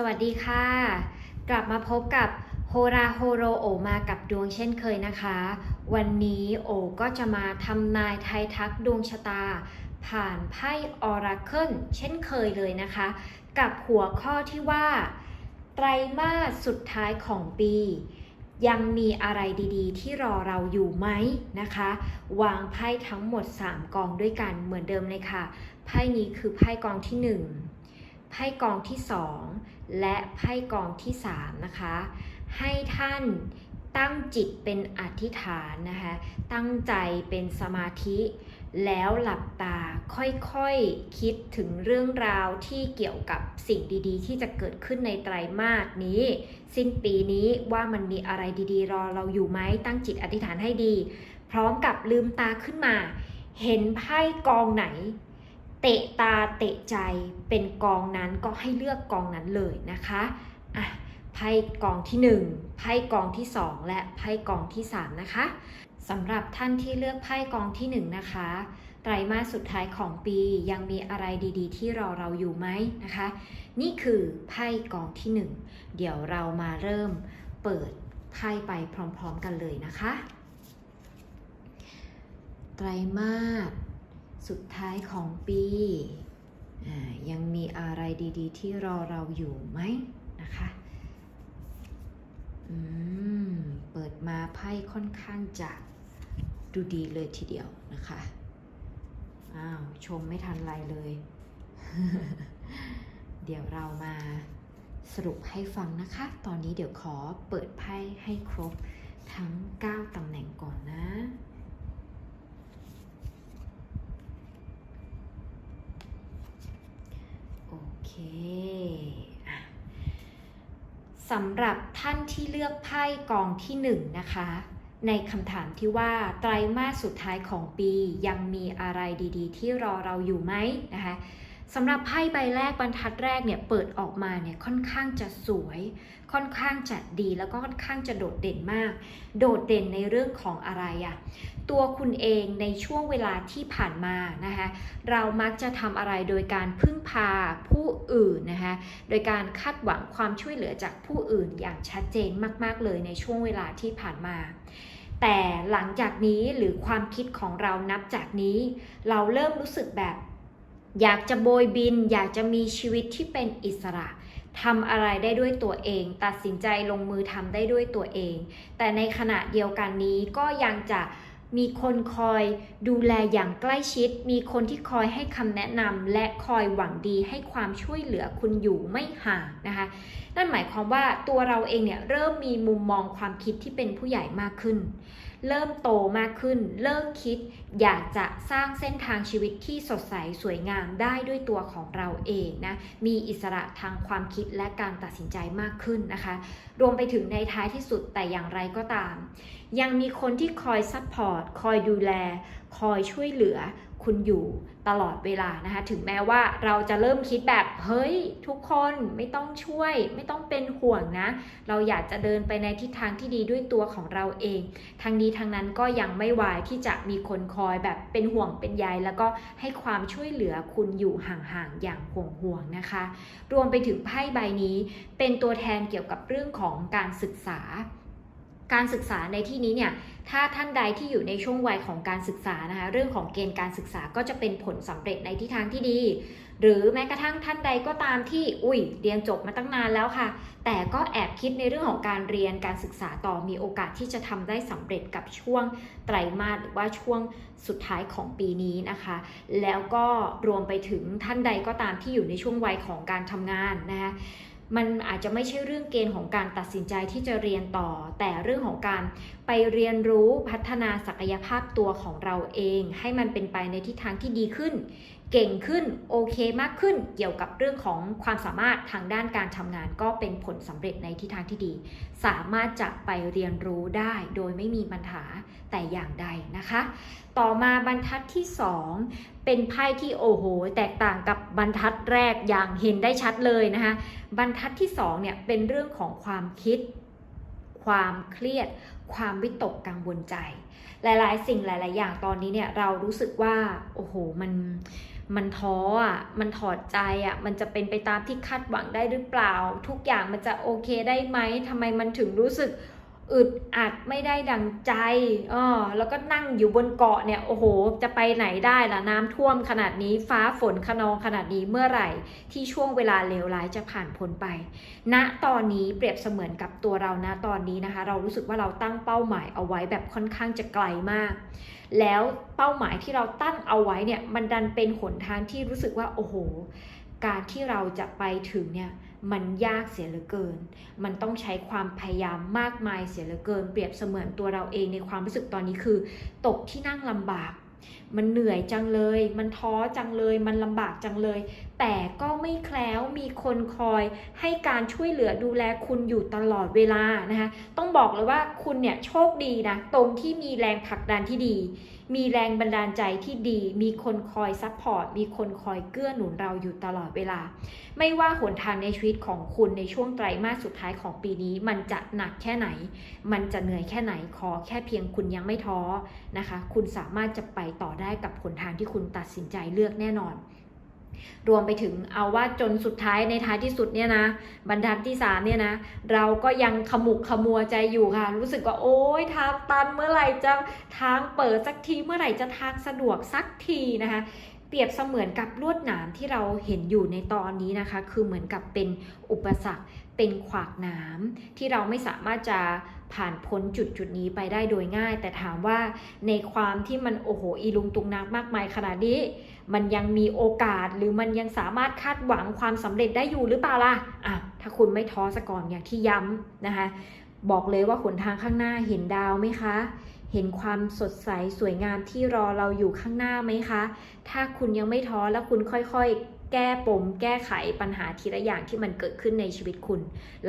สวัสดีค่ะ กลับมาพบกับโฮราโฮโรโอมากับดวงเช่นเคยนะคะ วันนี้โอก็จะมาทำนายไทยทักดวงชะตา ผ่านไพ่ออราเคิลเช่นเคยเลยนะคะ กับหัวข้อที่ว่า ไตรมาสสุดท้ายของปี ยังมีอะไรดีๆ ที่รอเราอยู่ไหมนะคะ วางไพ่ทั้งหมด 3 กองด้วยกันเหมือนเดิมเลยค่ะ ไพ่นี้คือไพ่กองที่ 1ไพ่กองที่ 2 และไพ่กองที่ 3 นะคะ ให้ท่านตั้งจิตเป็นอธิษฐานนะคะ ตั้งใจเป็นสมาธิ แล้วหลับตาค่อยๆคิดถึงเรื่องราวที่เกี่ยวกับสิ่งดีๆ ที่จะเกิดขึ้นในไตรมาสนี้ สิ้นปีนี้ว่ามันมีอะไรดีๆ รอเราอยู่ไหมตั้งจิตอธิษฐานให้ดี พร้อมกับลืมตาขึ้นมา เห็นไพ่กองไหน เตะตาเตะใจเป็นกองนั้นก็ให้เลือกกองนั้นเลยนะคะอะไพ่กองที่ 1 ไพ่กองที่ 2 และไพ่กองที่ 3 นะคะสำหรับท่านที่เลือกไพ่กองที่ 1 นะคะไตรมาสสุดท้ายของปียังมีอะไรดีๆ ที่รอเราอยู่ไหมนะคะ นี่คือไพ่กองที่ 1 เดี๋ยวเรามาเริ่มเปิดไพ่ไปพร้อมๆกันเลยนะคะ ไตรมาส สุดท้ายของปี ยังมีอะไรดีๆ ที่รอเราอยู่ไหมนะคะอืมเปิดมาไพ่ค่อนข้างจะดูดีเลยทีเดียวนะคะ อ้าว ชมไม่ทันไรเลย เดี๋ยวเรามาสรุปให้ฟังนะคะ ตอนนี้เดี๋ยวขอเปิดไพ่ให้ครบทั้ง 9ตำแหน่งก่อนนะ โอเคอะ สำหรับท่านที่เลือกไพ่กองที่หนึ่งนะคะ ในคำถามที่ว่าไตรมาสสุดท้ายของปียังมีอะไรดีๆ ที่รอเราอยู่ไหมนะคะ สำหรับไพ่ใบแรกบรรทัดแรกเนี่ยเปิดออกมาเนี่ยค่อนข้างจะสวย ค่อนข้างจะดีแล้วก็ค่อนข้างจะโดดเด่นมาก โดดเด่นในเรื่องของอะไรอะตัวคุณเองในช่วงเวลาที่ผ่านมานะคะเรามักจะทำอะไรโดยการพึ่งพาผู้อื่นนะคะโดยการคาดหวังความช่วยเหลือจากผู้อื่นอย่างชัดเจนมาก ๆ เลยในช่วงเวลาที่ผ่านมาแต่หลังจากนี้หรือความคิดของเรานับจากนี้ เราเริ่มรู้สึกแบบ อยากจะโบยบิน อยากจะมีชีวิตที่เป็นอิสระทำอะไรได้ด้วยตัวเอง ตัดสินใจลงมือทำได้ด้วยตัวเอง แต่ในขณะเดียวกันนี้ก็ยังจะมีคนคอยดูแลอย่างใกล้ชิด มีคนที่คอยให้คำแนะนำและคอยหวังดีให้ความช่วยเหลือคุณอยู่ไม่ห่างนะคะ นั่นหมายความว่าตัวเราเองเนี่ยเริ่มมีมุมมองความคิดที่เป็นผู้ใหญ่มากขึ้น เริ่มโตมากขึ้นเริ่มคิด อยากจะสร้างเส้นทางชีวิตที่สดใสสวยงามได้ด้วยตัวของเราเองนะ มีอิสระทางความคิดและการตัดสินใจมากขึ้นนะคะ รวมไปถึงในท้ายที่สุดแต่อย่างไรก็ตาม ยังมีคนที่คอยซัพพอร์ต คอยดูแล คอยช่วยเหลือ คุณอยู่ตลอดเวลานะคะ ถึงแม้ว่าเราจะเริ่มคิดแบบเฮ้ยทุกคนไม่ต้องช่วย ไม่ต้องเป็นห่วงนะ เราอยากจะเดินไปในทิศทางที่ดีด้วยตัวของเราเองทางนี้ทางนั้นก็ยังไม่วายที่จะมีคนคอยแบบเป็นห่วงเป็นใยแล้วก็ให้ความช่วยเหลือคุณอยู่ห่างๆอย่างห่วงๆนะคะ รวมไปถึงไพ่ใบนี้เป็นตัวแทนเกี่ยวกับเรื่องของการศึกษา การศึกษาในที่นี้เนี่ยถ้าท่านใดที่อยู่ในช่วงวัยของการศึกษานะคะเรื่องของเกณฑ์การศึกษาก็จะเป็นผลสำเร็จในทิศทางที่ดี หรือแม้กระทั่งท่านใดก็ตามที่อุ้ยเรียนจบมาตั้งนานแล้วค่ะ แต่ก็แอบคิดในเรื่องของการเรียนการศึกษาต่อมีโอกาสที่จะทำได้สำเร็จกับช่วงไตรมาสหรือว่าช่วงสุดท้ายของปีนี้นะคะ แล้วก็รวมไปถึงท่านใดก็ตามที่อยู่ในช่วงวัยของการทำงานนะคะ มันอาจจะไม่ใช่เรื่องเกณฑ์ของการตัดสินใจที่จะเรียนต่อ แต่เรื่องของการไปเรียนรู้พัฒนาศักยภาพตัวของเราเอง ให้มันเป็นไปในทิศทางที่ดีขึ้น เก่งขึ้นโอเคมากขึ้นเกี่ยวกับเรื่องของความสามารถทางด้านการทำงานก็เป็นผลสำเร็จในทิศทางที่ดี สามารถจะไปเรียนรู้ได้โดยไม่มีปัญหาแต่อย่างใดนะคะ ต่อมาบรรทัดที่ 2 เป็นไพ่ที่โอ้โห แตกต่างกับบรรทัดแรกอย่างเห็นได้ชัดเลยนะคะบรรทัดที่2เนี่ยเป็นเรื่องของความคิด ความเครียด ความวิตกกังวลใจ หลายๆ สิ่งหลาย ๆ อย่างตอนนี้เนี่ยเรารู้สึกว่าโอ้โหมัน มันท้ออะ มันถอดใจอะ มันจะเป็นไปตามที่คาดหวังได้หรือเปล่า ทุกอย่างมันจะโอเคได้ไหมทำไมมันถึงรู้สึก อึดอัดไม่ได้ดังใจเออแล้วก็นั่งอยู่บนเกาะเนี่ย โอ้โห จะไปไหนได้ล่ะ น้ำท่วมขนาดนี้ ฟ้าฝนขนองขนาดนี้เมื่อไหร่ ที่ช่วงเวลาเลวร้ายจะผ่านพ้นไป ณ ตอนนี้เปรียบเสมือนกับตัวเรานะตอนนี้นะคะ เรารู้สึกว่าเราตั้งเป้าหมายเอาไว้แบบค่อนข้างจะไกลมาก แล้วเป้าหมายที่เราตั้งเอาไว้เนี่ย มันดันเป็นหนทางที่รู้สึกว่า โอ้โห การที่เราจะไปถึงเนี่ย มันยากเสียเหลือเกิน มันต้องใช้ความพยายามมากมายเสียเหลือเกิน เปรียบเสมือนตัวเราเองในความรู้สึกตอนนี้คือ ตกที่นั่งลำบากมันเหนื่อยจังเลย มันท้อจังเลย มันลำบากจังเลย แต่ก็ไม่แคล้วมีคนคอยให้การช่วยเหลือดูแลคุณอยู่ตลอดเวลานะคะ ต้องบอกเลยว่าคุณเนี่ยโชคดีนะ ตรงที่มีแรงผลักดันที่ดี มีแรงบันดาลใจที่ดี มีคนคอยซัพพอร์ต มีคนคอยเกื้อหนุนเราอยู่ตลอดเวลา ไม่ว่าหนทางในชีวิตของคุณในช่วงไตรมาสสุดท้ายของปีนี้ มันจะหนักแค่ไหน มันจะเหนื่อยแค่ไหน ขอแค่เพียงคุณยังไม่ท้อนะคะ คุณสามารถจะไปต่อได้กับหนทางที่คุณตัดสินใจเลือกแน่นอน รวมไปถึงเอาว่าจนสุดท้ายในท้ายที่สุดเนี่ยนะ บรรทัดที่สามเนี่ยนะ เราก็ยังขมุกขมัวใจอยู่ค่ะ รู้สึกว่าโอ๊ยทางตันเมื่อไหร่จะทางเปิดสักทีเมื่อไหร่จะทางสะดวกสักทีนะคะเปรียบเสมือนกับลวดหนามที่เราเห็นอยู่ในตอนนี้นะคะ คือเหมือนกับเป็นอุปสรรคเป็นขวากหนามที่เราไม่สามารถจะ ผ่านพ้นจุดจุดนี้ไปได้โดยง่าย แต่ถามว่าในความที่มันโอ้โหอีลุงตุงนักมากมายขนาดนี้ มันยังมีโอกาสหรือมันยังสามารถคาดหวังความสำเร็จได้อยู่หรือเปล่าล่ะอะถ้าคุณไม่ท้อสะก่อนอย่างที่ย้ำนะคะ บอกเลยว่าหนทางข้างหน้าเห็นดาวไหมคะเห็นความสดใสสวยงามที่รอเราอยู่ข้างหน้าไหมคะ ถ้าคุณยังไม่ท้อแล้วคุณค่อยๆ แก้ปม แก้ไขปัญหาทีละอย่างที่มันเกิดขึ้นในชีวิตคุณ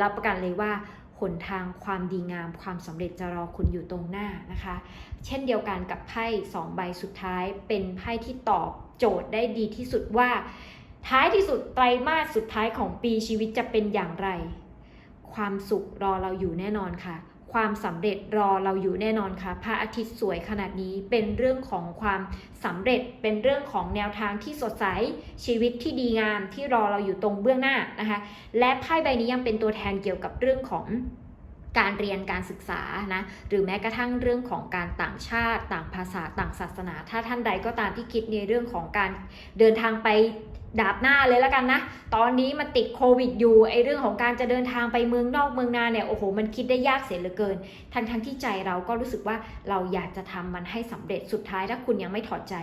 รับประกันเลยว่า หนทางความดีงามความสำเร็จจะรอคุณอยู่ตรงหน้านะคะ เช่นเดียวกันกับไพ่สองใบสุดท้าย เป็นไพ่ที่ตอบโจทย์ได้ดีที่สุดว่า ท้ายที่สุดไตรมาสสุดท้ายของปีชีวิตจะเป็นอย่างไร ความสุขรอเราอยู่แน่นอนค่ะ ความสำเร็จรอเราอยู่แน่นอนค่ะ พระอาทิตย์สวยขนาดนี้เป็นเรื่องของความสำเร็จ เป็นเรื่องของแนวทางที่สดใส ชีวิตที่ดีงามที่รอเราอยู่ตรงเบื้องหน้านะคะ และไพ่ใบนี้ยังเป็นตัวแทนเกี่ยวกับเรื่องของการเรียนการศึกษานะหรือแม้กระทั่งเรื่องของการต่างชาติ ต่างภาษาต่างศาสนา ถ้าท่านใดก็ตามที่คิดในเรื่องของการเดินทางไป ดาบหน้าเลยแล้วกันนะ ตอนนี้มันติดโควิดอยู่ ไอเรื่องของการจะเดินทางไปเมืองนอกเมืองนาเนี่ย โอ้โห มันคิดได้ยากเสียเหลือเกิน ทั้งทั้งที่ใจเราก็รู้สึกว่าเราอยากจะทำมันให้สำเร็จ สุดท้ายถ้าคุณยังไม่ถอดใจ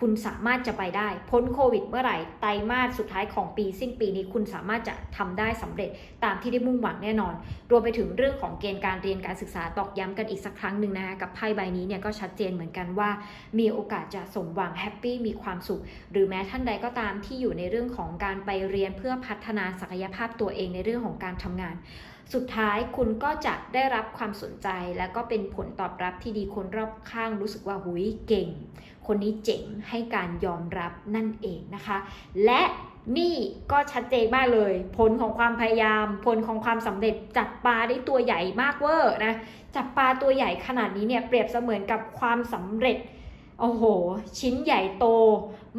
คุณสามารถจะไปได้ พ้นโควิดเมื่อไหร่ ไตรมาสสุดท้ายของปีสิ้นปีนี้คุณสามารถจะทำได้สำเร็จ ตามที่ได้มุ่งหวังแน่นอน รวมไปถึงเรื่องของเกณฑ์การเรียนการศึกษาตอกย้ำกันอีกสักครั้งหนึ่งนะคะ กับไพ่ใบนี้เนี่ยก็ชัดเจนเหมือนกันว่า มีโอกาสจะสมหวังแฮปปี้มีความสุข หรือแม้ท่านใดก็ตามที่อยู่ในเรื่องของการไปเรียนเพื่อพัฒนาศักยภาพตัวเองในเรื่องของการทำงาน สุดท้ายคุณก็จะได้รับความสนใจ และก็เป็นผลตอบรับที่ดีคนรอบข้างรู้สึกว่าหุยเก่ง คนนี้เจ๋งให้การยอมรับนั่นเองนะคะ และนี่ก็ชัดเจนมากเลย ผลของความพยายาม ผลของความสำเร็จจับปลาได้ตัวใหญ่มากเวอร์นะจับปลาตัวใหญ่ขนาดนี้เนี่ยเปรียบเสมือนกับความสำเร็จ โอ้โห ชิ้นใหญ่โต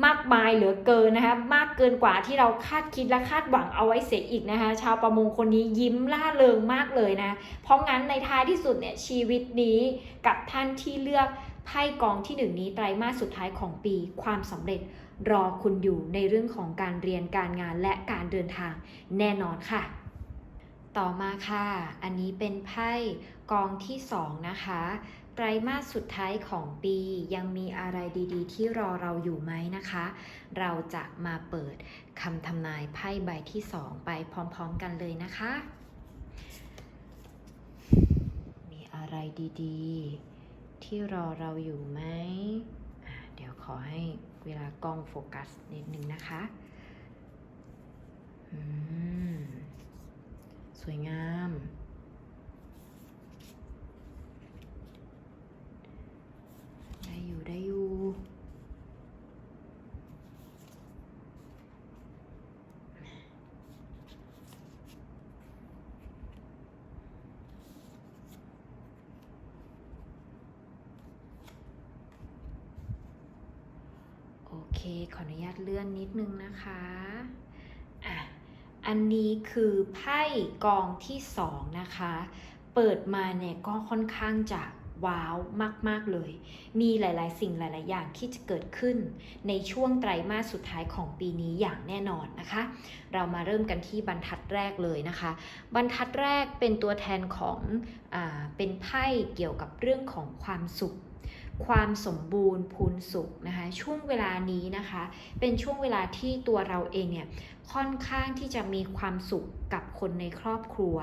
มากมายเหลือเกินนะคะมากเกินกว่าที่เราคาดคิดและคาดหวังเอาไว้เสียอีกนะคะ ชาวประมงคนนี้ยิ้มล่าเริงมากเลยนะ เพราะงั้นในท้ายที่สุดเนี่ยชีวิตนี้กับท่านที่เลือกไพ่กองที่หนึ่งนี้ไตรมาสสุดท้ายของปีความสำเร็จรอคุณอยู่ในเรื่องของการเรียนการงานและการเดินทางแน่นอนค่ะ ต่อมาค่ะ อันนี้เป็นไพ่กองที่สองนะคะ ไตรมาสสุดท้ายของปียังมีอะไรดีๆ ที่รอเราอยู่ไหมนะคะ เราจะมาเปิดคำทำนายไพ่ใบที่สองไปพร้อมๆกันเลยนะคะ มีอะไรดีๆ ที่รอเราอยู่ไหม เดี๋ยวขอให้เวลากล้องโฟกัสนิดนึงนะคะอืมสวยงาม ได้ อยู่ได้อยู่โอเค ขออนุญาตเลื่อนนิดนึงนะคะอะอันนี้คือไพ่กองที่สองนะคะ เปิดมาเนี่ยก็ค่อนข้างจะ ว้าวมาก ๆ เลย มีหลาย ๆ สิ่งหลาย ๆ อย่างที่จะเกิดขึ้น ในช่วงไตรมาสสุดท้ายของปีนี้อย่างแน่นอนนะคะ เรามาเริ่มกันที่บรรทัดแรกเลยนะคะ บรรทัดแรกเป็นตัวแทนของอเป็นไพ่เกี่ยวกับเรื่องของความสุขความสมบูรณ์พูนสุขนะคะช่วงเวลานี้นะคะ เป็นช่วงเวลาที่ตัวเราเองเนี่ยค่อนข้างที่จะมีความสุขกับคนในครอบครัว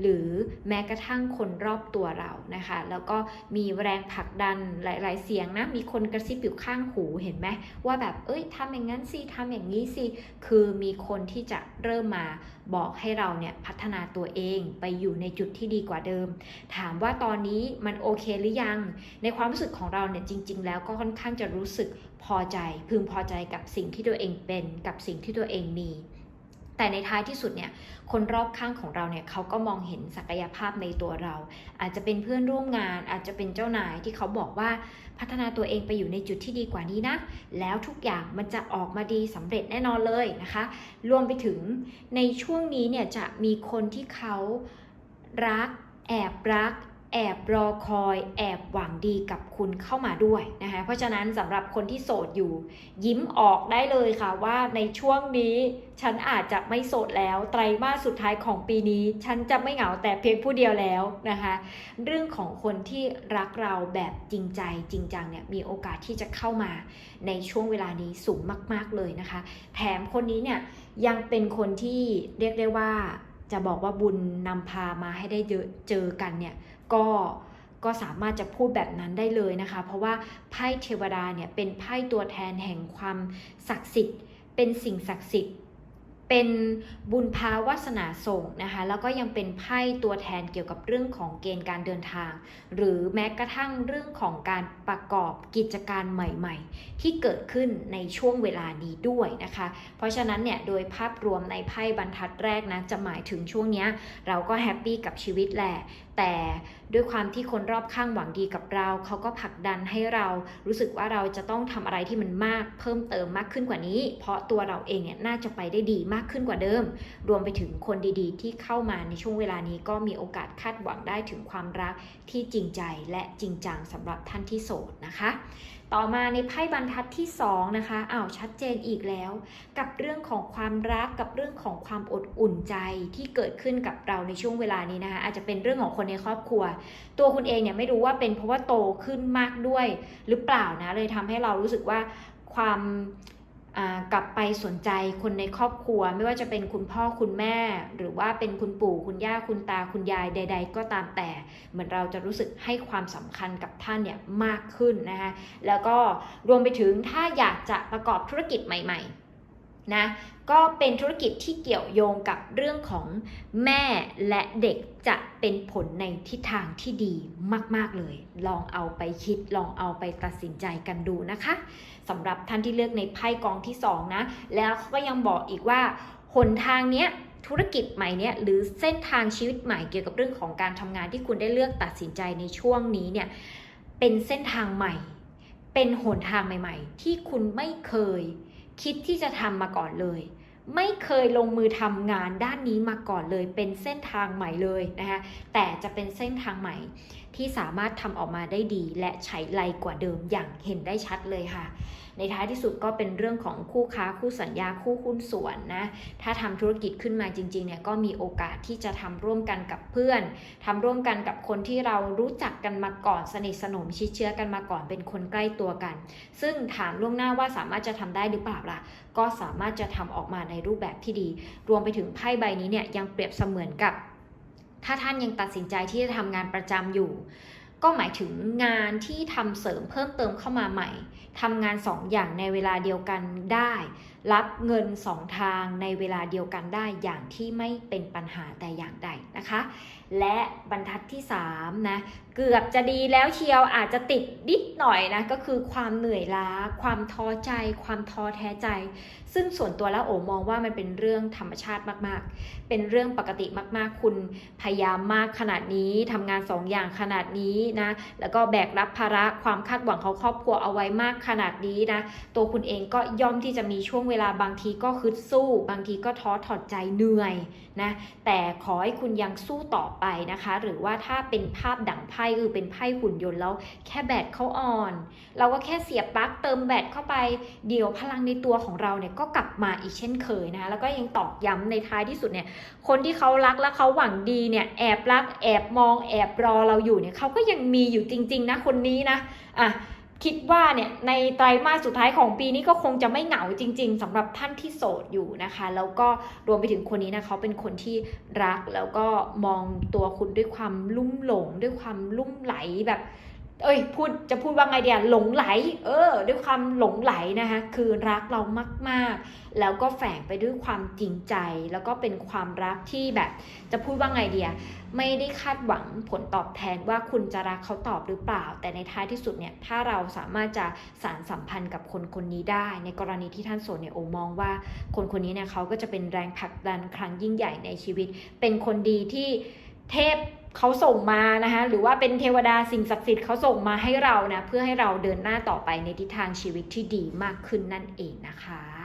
หรือแม้กระทั่งคนรอบตัวเรานะคะ แล้วก็มีแรงผลักดันหลาย ๆ เสียงนะ มีคนกระซิบอยู่ข้างหูเห็นไหมว่าแบบเอ้ยทำอย่างนั้นสิทำอย่างนี้สิ คือมีคนที่จะเริ่มมาบอกให้เราเนี่ยพัฒนาตัวเองไปอยู่ในจุดที่ดีกว่าเดิม ถามว่าตอนนี้มันโอเคหรือยัง ในความรู้สึกของเราเนี่ยจริง ๆ แล้วก็ค่อนข้างจะรู้สึก พอใจพึงพอใจกับสิ่งที่ตัวเองเป็นกับสิ่งที่ตัวเองมี แต่ในท้ายที่สุดเนี่ยคนรอบข้างของเราเนี่ยเขาก็มองเห็นศักยภาพในตัวเรา อาจจะเป็นเพื่อนร่วมงาน อาจจะเป็นเจ้านายที่เขาบอกว่าพัฒนาตัวเองไปอยู่ในจุดที่ดีกว่านี้นะ แล้วทุกอย่างมันจะออกมาดีสำเร็จแน่นอนเลยนะคะ รวมไปถึงในช่วงนี้เนี่ยจะมีคนที่เขารัก แอบรัก แอบรอคอย แอบหวังดีกับคุณเข้ามาด้วยนะคะเพราะฉะนั้นสำหรับคนที่โสดอยู่ ยิ้มออกได้เลยค่ะว่าในช่วงนี้ ฉันอาจจะไม่โสดแล้ว ไตรมาสสุดท้ายของปีนี้ ฉันจะไม่เหงาแต่เพียงผู้เดียวแล้วนะคะเรื่องของคนที่รักเราแบบจริงใจจริงจังเนี่ยมีโอกาสที่จะเข้ามาในช่วงเวลานี้สูงมาก ๆเลยนะคะ แถมคนนี้เนี่ยยังเป็นคนที่เรียกได้ว่าจะบอกว่าบุญนำพามาให้ได้เจอเจอกันเนี่ย ก็ก็สามารถจะพูดแบบนั้นได้เลยนะคะ เพราะว่าไพ่เทวดาเนี่ยเป็นไพ่ตัวแทนแห่งความศักดิ์สิทธิ์ เป็นสิ่งศักดิ์สิทธิ์ เป็นบุญพาวาสนาส่งนะคะแล้วก็ยังเป็นไพ่ตัวแทนเกี่ยวกับเรื่องของเกณฑ์การเดินทาง หรือแม้กระทั่งเรื่องของการประกอบกิจการใหม่ๆ ที่เกิดขึ้นในช่วงเวลานี้ด้วยนะคะ เพราะฉะนั้นเนี่ยโดยภาพรวมในไพ่บรรทัดแรกนะจะหมายถึงช่วงนี้เราก็แฮปปี้กับชีวิตแหละ แต่ด้วยความที่คนรอบข้างหวังดีกับเรา เขาก็ผลักดันให้เรารู้สึกว่าเราจะต้องทำอะไรที่มันมากเพิ่มเติมมากขึ้นกว่านี้ เพราะตัวเราเองเนี่ยน่าจะไปได้ดีมากขึ้นกว่าเดิม รวมไปถึงคนดีๆ ที่เข้ามาในช่วงเวลานี้ก็มีโอกาสคาดหวังได้ถึงความรักที่จริงใจและจริงจังสำหรับท่านที่โสดนะคะ ต่อมาในไพ่บรรทัดที่ 2 นะคะอ้าวชัดเจนอีกแล้ว กับเรื่องของความรักกับเรื่องของความอดอุ่นใจที่เกิดขึ้นกับเราในช่วงเวลานี้นะคะอาจจะเป็นเรื่องของคนในครอบครัว ตัวคุณเองเนี่ยไม่รู้ว่าเป็นเพราะว่าโตขึ้นมากด้วย หรือเปล่านะเลยทำให้เรารู้สึกว่าความ กลับไปสนใจคนในครอบครัว ไม่ว่าจะเป็นคุณพ่อคุณแม่ หรือว่าเป็นคุณปู่คุณย่าคุณตาคุณยายใด ๆ ก็ตามแต่ เหมือนเราจะรู้สึกให้ความสำคัญกับท่านเนี่ยมากขึ้นนะคะแล้วก็รวมไปถึงถ้าอยากจะประกอบธุรกิจใหม่ ๆนะ ก็เป็นธุรกิจที่เกี่ยวโยงกับเรื่องของแม่และเด็กจะเป็นผลในทิศทางที่ดีมากๆเลย ลองเอาไปคิดลองเอาไปตัดสินใจกันดูนะคะสำหรับท่านที่เลือกในไพ่กองที่สองนะแล้วเขาก็ยังบอกอีกว่าหนทางเนี้ยธุรกิจใหม่เนี่ยหรือเส้นทางชีวิตใหม่เกี่ยวกับเรื่องของการทำงานที่คุณได้เลือกตัดสินใจในช่วงนี้เนี่ยเป็นเส้นทางใหม่ เป็นหนทางใหม่ ๆ ที่คุณไม่เคย คิดที่จะทำมาก่อนเลย ไม่เคยลงมือทำงานด้านนี้มาก่อนเลย เป็นเส้นทางใหม่เลยนะคะแต่จะเป็นเส้นทางใหม่ที่สามารถทำออกมาได้ดี และใช้ไรกว่าเดิมอย่างเห็นได้ชัดเลยค่ะ ในท้ายที่สุดก็เป็นเรื่องของคู่ค้าคู่สัญญาคู่หุ้นส่วนนะถ้าทำธุรกิจขึ้นมาจริงๆเนี่ยก็มีโอกาสที่จะทำร่วมกันกับเพื่อนทำร่วมกันกับคนที่เรารู้จักกันมาก่อนสนิทสนมชิดเชื้อกันมาก่อนเป็นคนใกล้ตัวกัน ซึ่งถามล่วงหน้าว่าสามารถจะทำได้หรือเปล่าล่ะก็สามารถจะทำออกมาในรูปแบบที่ดี รวมไปถึงไพ่ใบนี้เนี่ยยังเปรียบเสมือนกับ ถ้าท่านยังตัดสินใจที่จะทำงานประจำอยู่ ก็หมายถึงงานที่ทำเสริมเพิ่มเติมเข้ามาใหม่ทำงานสองอย่างในเวลาเดียวกันได้ รับเงินสองทางในเวลาเดียวกันได้อย่างที่ไม่เป็นปัญหาแต่อย่างใดนะคะ และบรรทัดที่3นะเกือบจะดีแล้วเชียวอาจจะติดนิดหน่อยนะก็คือความเหนื่อยล้า ความท้อใจ ความท้อแท้ใจ ซึ่งส่วนตัวแล้วโอมองว่ามันเป็นเรื่องธรรมชาติมากๆ เป็นเรื่องปกติมากๆ คุณพยายามมากขนาดนี้ทำงานสองอย่างขนาดนี้นะแล้วก็แบกรับภาระความคาดหวังของครอบครัวเอาไว้มากขนาดนี้นะตัวคุณเองก็ย่อมที่จะมีช่วงเวลาบางทีก็คึดสู้ บางทีก็ท้อถอดใจเหนื่อยนะแต่ขอให้คุณยังสู้ต่อไปนะคะ หรือว่าถ้าเป็นภาพดั่งไพ่คือเป็นไพ่หุ่นยนต์แล้วแค่แบตเขาอ่อน เราก็แค่เสียบปลั๊กเติมแบตเข้าไปเดี๋ยวพลังในตัวของเราเนี่ยก็กลับมาอีกเช่นเคยนะคะแล้วก็ยังตอกย้ำในท้ายที่สุดเนี่ยคนที่เขารักและเขาหวังดีเนี่ยแอบรักแอบมองแอบรอเราอยู่เนี่ยเขาก็ยังมีอยู่จริง ๆ นะคนนี้นะอะ คิดว่าเนี่ยในไตรมาสสุดท้ายของปีนี้ก็คงจะไม่เหงาจริง ๆสำหรับท่านที่โสดอยู่นะคะ แล้วก็รวมไปถึงคนนี้นะเขาเป็นคนที่รักแล้วก็มองตัวคุณด้วยความลุ่มหลง ด้วยความลุ่มไหลแบบ เอ้ยพูดจะพูดว่าไงเดียหลงไหล เออ ด้วยความหลงไหลนะคะคือรักเรามากๆ แล้วก็แฝงไปด้วยความจริงใจ แล้วก็เป็นความรักที่แบบ จะพูดว่าไงเดียไม่ได้คาดหวังผลตอบแทนว่าคุณจะรักเขาตอบหรือเปล่า แต่ในท้ายที่สุดเนี่ยถ้าเราสามารถจะสารสัมพันธ์กับคนคนนี้ได้ ในกรณีที่ท่านโสดเนี่ยโอมองว่า คนคนนี้เนี่ยเขาก็จะเป็นแรงผลักดันครั้งยิ่งใหญ่ในชีวิต เป็นคนดีที่เทพ เขาส่งมานะคะหรือว่าเป็นเทวดาสิ่งศักดิ์สิทธิ์เขาส่งมาให้เรานะเพื่อให้เราเดินหน้าต่อไปในทิศทางชีวิตที่ดีมากขึ้นนั่นเองนะคะ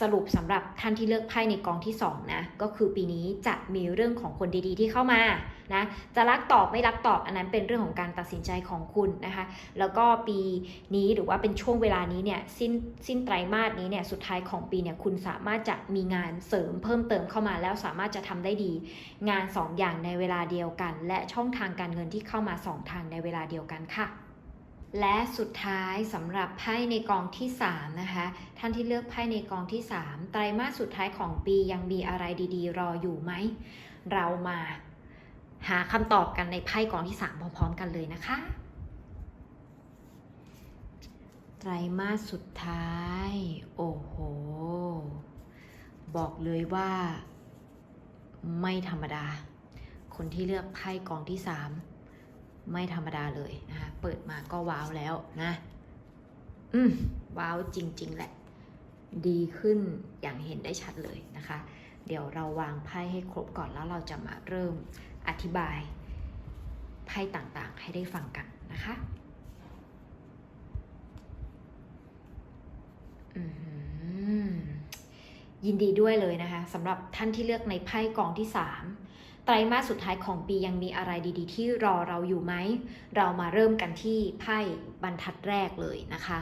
สรุปสำหรับท่านที่เลือกไพ่ในกองที่2นะก็คือปีนี้จะมีเรื่องของคนดีๆ ที่เข้ามานะจะรักตอบไม่รักตอบอันนั้นเป็นเรื่องของการตัดสินใจของคุณนะคะแล้วก็ปีนี้หรือว่าเป็นช่วงเวลานี้เนี่ยสิ้นสิ้นไตรมาสนี้เนี่ยสุดท้ายของปีเนี่ยคุณสามารถจะมีงานเสริมเพิ่มเติมเข้ามาแล้วสามารถจะทำได้ดี งาน 2 อย่างในเวลาเดียวกัน และช่องทางการเงินที่เข้ามา 2 ทางในเวลาเดียวกันค่ะ และสุดท้ายสำหรับไพ่ในกองที่3นะคะท่านที่เลือกไพ่ในกองที่ 3 ไตรมาสสุดท้ายของปียังมีอะไรดีๆ รออยู่ไหม เรามาหาคำตอบกันในไพ่กองที่ 3 พร้อมๆ กันเลยนะคะ ไตรมาสสุดท้าย โอ้โห บอกเลยว่า ไม่ธรรมดา คนที่เลือกไพ่กองที่ 3 ไม่ธรรมดาเลยนะคะเปิดมาก็ว้าวแล้วนะ อืมว้าวจริง ๆ แหละ ดีขึ้นอย่างเห็นได้ชัดเลยนะคะ เดี๋ยวเราวางไพ่ให้ครบก่อนแล้วเราจะมาเริ่มอธิบายไพ่ต่างๆ ให้ได้ฟังกันนะคะอือหือยินดีด้วยเลยนะคะสำหรับท่านที่เลือกในไพ่กองที่ 3 ไตรมาสสุดท้ายของปียังมีอะไรดีๆ ที่รอเราอยู่ไหม เรามาเริ่มกันที่ไพ่บรรทัดแรกเลยนะคะ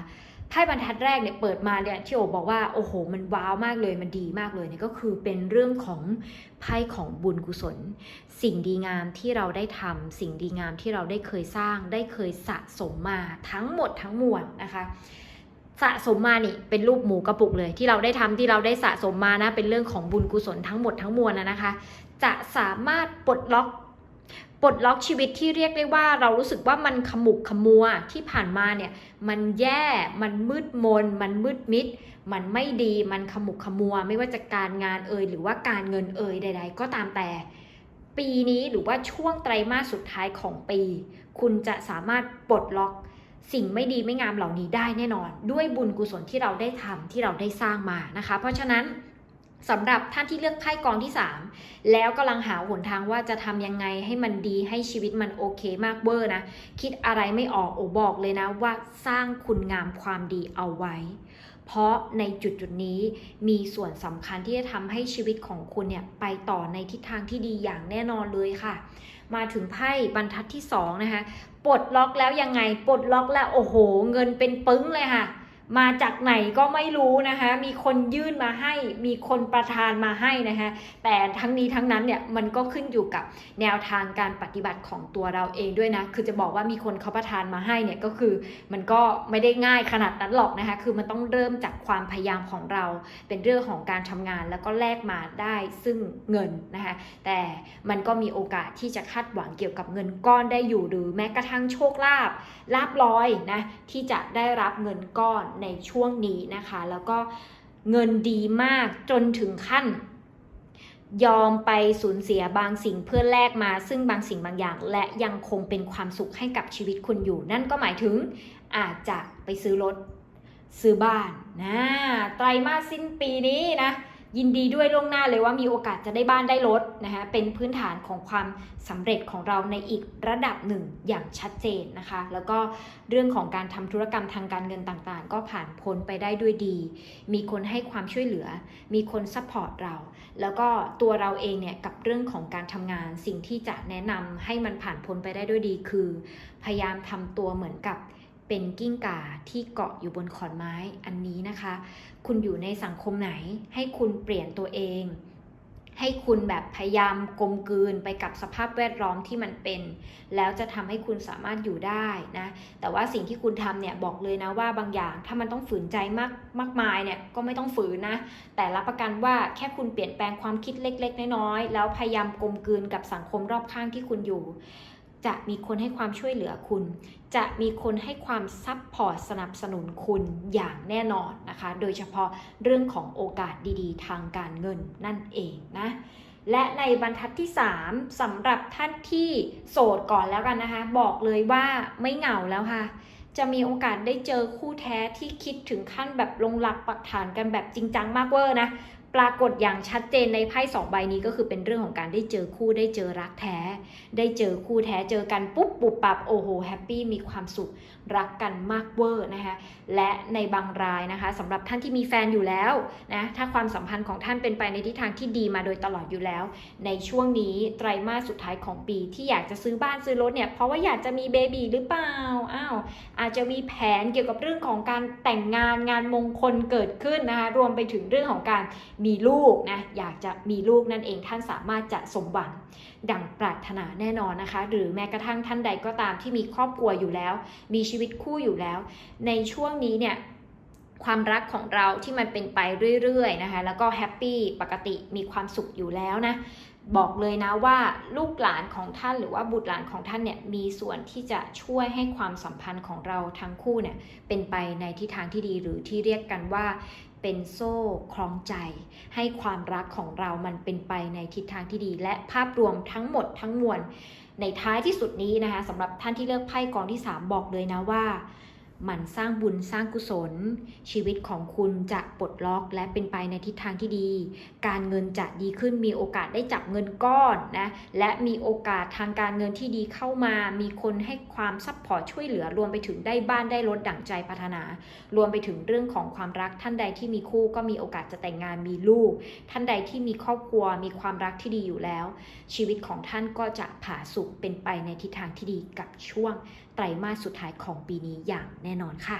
ไพ่บรรทัดแรกเนี่ยเปิดมาเนี่ยที่โอบอกว่าโอ้โห มันว้าวมากเลยมันดีมากเลยเนี่ยก็คือเป็นเรื่องของไพ่ของบุญกุศล สิ่งดีงามที่เราได้ทำสิ่งดีงามที่เราได้เคยสร้าง ได้เคยสะสมมาทั้งหมดทั้งมวลนะคะสะสมมานี่เป็นรูปหมูกระปุกเลย ที่เราได้ทำที่เราได้สะสมมานะเป็นเรื่องของบุญกุศลทั้งหมดทั้งมวลนะนะคะ จะสามารถปลดล็อกปลดล็อกชีวิตที่เรียกได้ว่าเรารู้สึกว่ามันขมุกขมัวที่ผ่านมาเนี่ยมันแย่มันมืดมน มันมืดมิด มันไม่ดีมันขมุกขมัว ไม่ว่าจะการงานเอ่ยหรือว่าการเงินเอ่ยใด ๆ ก็ตามแต่ ปีนี้หรือว่าช่วงไตรมาสสุดท้ายของปี คุณจะสามารถปลดล็อกสิ่งไม่ดีไม่งามเหล่านี้ได้แน่นอน ด้วยบุญกุศลที่เราได้ทำที่เราได้สร้างมานะคะ เพราะฉะนั้น สำหรับท่านที่เลือกไพ่กองที่ 3 แล้วกำลังหาหนทางว่าจะทำยังไงให้มันดีให้ชีวิตมันโอเคมากเวอร์นะ คิดอะไรไม่ออกโอบอกเลยนะว่าสร้างคุณงามความดีเอาไว้ เพราะในจุดจุดนี้มีส่วนสำคัญที่จะทำให้ชีวิตของคุณเนี่ยไปต่อในทิศทางที่ดีอย่างแน่นอนเลยค่ะ มาถึงไพ่บรรทัดที่สองนะคะปลดล็อกแล้วยังไงปลดล็อกแล้วโอ้โห เงินเป็นปึ้งเลยค่ะ มาจากไหนก็ไม่รู้นะคะ มีคนยื่นมาให้ มีคนประทานมาให้นะคะ แต่ทั้งนี้ทั้งนั้นเนี่ยมันก็ขึ้นอยู่กับแนวทางการปฏิบัติของตัวเราเองด้วยนะ คือจะบอกว่ามีคนเขาประทานมาให้เนี่ยก็คือมันก็ไม่ได้ง่ายขนาดนั้นหรอกนะคะ คือมันต้องเริ่มจากความพยายามของเรา เป็นเรื่องของการทำงานแล้วก็แลกมาได้ซึ่งเงินนะคะ แต่มันก็มีโอกาสที่จะคาดหวังเกี่ยวกับเงินก้อนได้อยู่หรือแม้กระทั่งโชคลาภลาบลอยนะที่จะได้รับเงินก้อนในช่วงนี้นะคะ แล้วก็เงินดีมากจนถึงขั้น ยอมไปสูญเสียบางสิ่งเพื่อแลกมาซึ่งบางสิ่งบางอย่าง และยังคงเป็นความสุขให้กับชีวิตคุณอยู่ นั่นก็หมายถึงอาจจะไปซื้อรถซื้อบ้านนะไตรมาสสิ้นปีนี้นะ ยินดีด้วยล่วงหน้าเลยว่ามีโอกาสจะได้บ้านได้รถนะคะเป็นพื้นฐานของความสำเร็จของเราในอีกระดับหนึ่งอย่างชัดเจนนะคะ แล้วก็เรื่องของการทำธุรกรรมทางการเงินต่างๆ ก็ผ่านพ้นไปได้ด้วยดี มีคนให้ความช่วยเหลือ มีคนซัพพอร์ตเรา แล้วก็ตัวเราเองเนี่ยกับเรื่องของการทำงานสิ่งที่จะแนะนำให้มันผ่านพ้นไปได้ด้วยดี คือ พยายามทำตัวเหมือนกับ เป็นกิ้งก่าที่เกาะอยู่บนขอนไม้อันนี้นะคะ คุณอยู่ในสังคมไหน ให้คุณเปลี่ยนตัวเอง ให้คุณแบบพยายามกลมกลืนไปกับสภาพแวดล้อมที่มันเป็น แล้วจะทำให้คุณสามารถอยู่ได้นะ แต่ว่าสิ่งที่คุณทำเนี่ยบอกเลยนะว่าบางอย่างถ้ามันต้องฝืนใจมากมากมายเนี่ยก็ไม่ต้องฝืนนะ แต่รับประกันว่าแค่คุณเปลี่ยนแปลงความคิดเล็ก ๆ น้อยๆแล้วพยายามกลมกลืนกับสังคมรอบข้างที่คุณอยู่ จะมีคนให้ความช่วยเหลือคุณ จะมีคนให้ความซับพอร์ตสนับสนุนคุณอย่างแน่นอนนะคะ โดยเฉพาะเรื่องของโอกาสดีๆ ทางการเงินนั่นเองนะ และในบรรทัดที่ 3สำหรับท่านที่โสดก่อนแล้วกันนะคะ บอกเลยว่าไม่เหงาแล้วค่ะ จะมีโอกาสได้เจอคู่แท้ที่คิดถึงขั้นแบบลงหลักปักฐานกันแบบจริงจังมากเวอร์นะ ปรากฏอย่างชัดเจนในไพ่สองใบนี้ก็คือเป็นเรื่องของการได้เจอคู่ได้เจอรักแท้ ได้เจอคู่แท้เจอกันปุ๊บปุบปับโอ้โหแฮปปี้มีความสุขรักกันมากเวอร์นะคะและในบางรายนะคะสำหรับท่านที่มีแฟนอยู่แล้วนะถ้าความสัมพันธ์ของท่านเป็นไปในทิศทางที่ดีมาโดยตลอดอยู่แล้ว ในช่วงนี้ไตรมาสสุดท้ายของปีที่อยากจะซื้อบ้านซื้อรถเนี่ยเพราะว่าอยากจะมีเบบีหรือเปล่าอ้าวอาจจะมีแผนเกี่ยวกับเรื่องของการแต่งงานงานมงคลเกิดขึ้นนะคะรวมไปถึงเรื่องของการมีลูกนะอยากจะมีลูกนั่นเองท่านสามารถจะสมหวังดังปรารถนาแน่นอนนะคะ หรือแม้กระทั่งท่านใดก็ตามที่มีครอบครัวอยู่แล้ว มีชีวิตคู่อยู่แล้ว ในช่วงนี้เนี่ยความรักของเราที่มันเป็นไปเรื่อยๆนะคะแล้วก็แฮปปี้ปกติมีความสุขอยู่แล้วนะบอกเลยนะว่าลูกหลานของท่านหรือว่าบุตรหลานของท่านเนี่ยมีส่วนที่จะช่วยให้ความสัมพันธ์ของเราทั้งคู่เนี่ยเป็นไปในทิศทางที่ดีหรือที่เรียกกันว่า เป็นโซ่คล้องใจ ให้ความรักของเรามันเป็นไปในทิศทางที่ดี และภาพรวมทั้งหมดทั้งมวลในท้ายที่สุดนี้นะคะสำหรับท่านที่เลือกไพ่กองที่ 3 บอกเลยนะว่า หมั่นสร้างบุญสร้างกุศล ชีวิตของคุณจะปลดล็อกและเป็นไปในทิศทางที่ดี การเงินจะดีขึ้นมีโอกาสได้จับเงินก้อนนะและมีโอกาสทางการเงินที่ดีเข้ามา มีคนให้ความซัพพอร์ตช่วยเหลือรวมไปถึงได้บ้านได้รถดั่งใจพัฒนา รวมไปถึงเรื่องของความรักท่านใดที่มีคู่ก็มีโอกาสจะแต่งงานมีลูก ท่านใดที่มีครอบครัวมีความรักที่ดีอยู่แล้ว ชีวิตของท่านก็จะผาสุกเป็นไปในทิศทางที่ดีกับช่วงไตรมาสสุดท้ายของปีนี้อย่างแน่นอนค่ะ